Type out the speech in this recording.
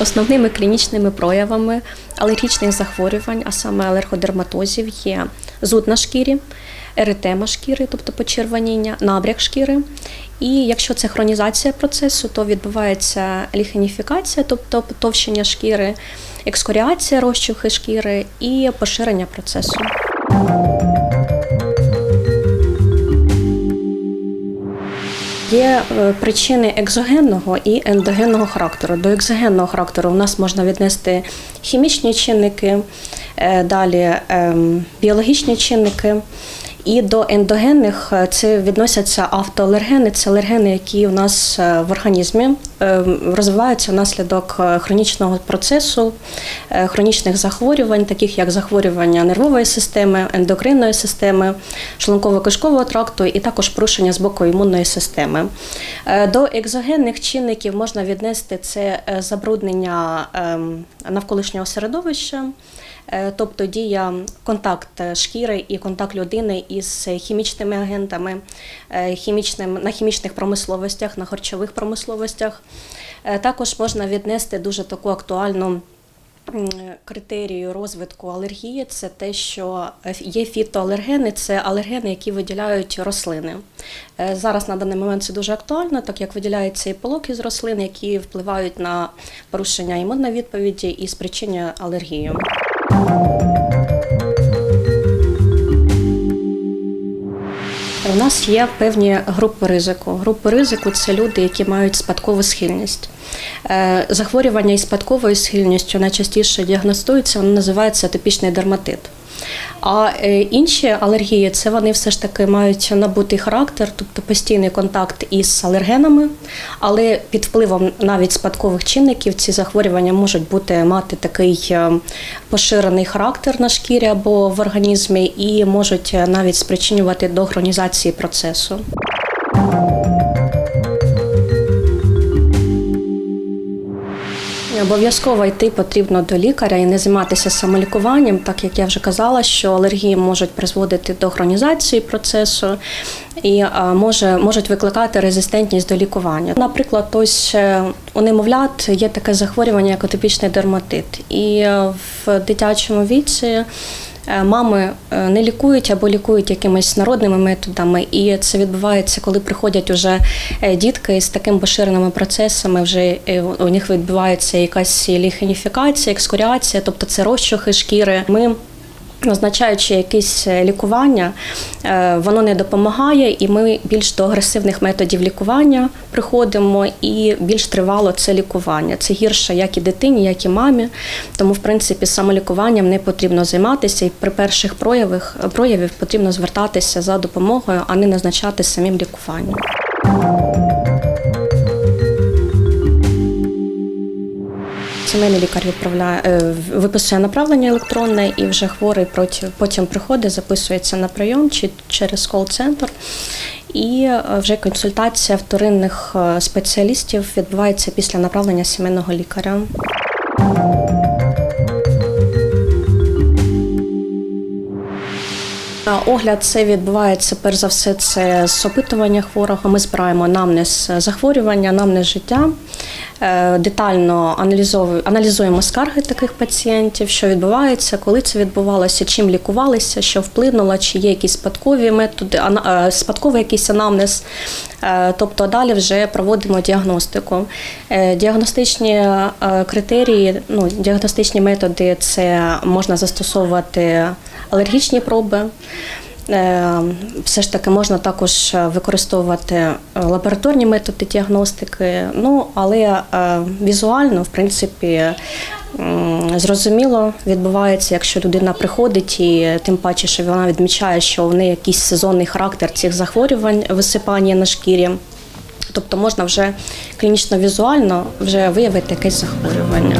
Основними клінічними проявами алергічних захворювань, а саме алергодерматозів, є зуд на шкірі, еритема шкіри, тобто почервоніння, набряк шкіри. І якщо це хронізація процесу, то відбувається ліхеніфікація, тобто потовщення шкіри, екскоріація розчухи шкіри і поширення процесу. Є е, причини екзогенного і ендогенного характеру. До екзогенного характеру у нас можна віднести хімічні чинники, е, далі ем, біологічні чинники. І до ендогенних е, це відносяться автоалергени, це алергени, які у нас е, в організмі е, розвиваються внаслідок хронічного процесу, хронічних захворювань, таких як захворювання нервової системи, ендокринної системи, шлунково-кишкового тракту і також порушення з боку імунної системи. До екзогенних чинників можна віднести це забруднення ем, навколишнього середовища. Е, Тобто дія контакт е, шкіри і контакт людини із хімічними агентами, е, хімічним, на хімічних промисловостях, на харчових промисловостях. Також можна віднести дуже таку актуальну критерію розвитку алергії це те, що є фітоалергени, це алергени, які виділяють рослини. Зараз на даний момент це дуже актуально, так як виділяється і пилок із рослин, які впливають на порушення імунної відповіді і спричинює алергію. У нас є певні групи ризику. Групи ризику це люди, які мають спадкову схильність. Е, Захворювання із спадковою схильністю найчастіше діагностуються, воно називається атопічний дерматит. А е, інші алергії це вони все ж таки мають набутий характер, тобто постійний контакт із алергенами, але під впливом навіть спадкових чинників ці захворювання можуть бути мати такий е, поширений характер на шкірі або в організмі і можуть е, навіть спричинювати до хронізації процесу. Обов'язково йти потрібно до лікаря і не займатися самолікуванням, так як я вже казала, що алергії можуть призводити до хронізації процесу і може, можуть викликати резистентність до лікування. Наприклад, ось е, у немовлят є таке захворювання, як атопічний дерматит. І е, в дитячому віці е, мами е, не лікують або лікують якимись народними методами, і це відбувається, коли приходять уже е, дітки з такими поширеними процесами. Вже е, у них відбувається якась ліхеніфікація, екскуряція, тобто це розчухи шкіри. Ми Назначаючи якесь е, лікування, е, воно не допомагає, і ми більш до агресивних методів лікування приходимо, і більш тривало це лікування. Це гірше як і дитині, як і мамі. Тому, в принципі, самолікуванням не потрібно займатися, і при перших проявах проявів потрібно звертатися за допомогою, а не назначати самим лікуванням. Сімейний лікар відправляє е, виписує направлення електронне, і вже хворий потім приходить, записується на прийом чи через кол-центр. І е, вже консультація вторинних е, спеціалістів відбувається після направлення сімейного лікаря. Огляд це відбувається перш за все це з опитування хворого. Ми збираємо анамнез захворювання, анамнез життя. Е, Детально аналізуємо скарги таких пацієнтів, що відбувається, коли це відбувалося, чим лікувалися, що вплинуло, чи є якісь спадкові методи, е, спадковий якийсь анамнез. Е, Тобто далі вже проводимо діагностику. Діагностичні критерії, ну, діагностичні методи це можна застосовувати алергічні проби. Е, Все ж таки можна також використовувати е, лабораторні методи діагностики. Ну, але е, візуально, в принципі, зрозуміло відбувається, якщо людина приходить, і тим паче, що вона відмічає, що в неї якийсь сезонний характер цих захворювань, висипання на шкірі. Тобто можна вже клінічно-візуально вже виявити якесь захворювання.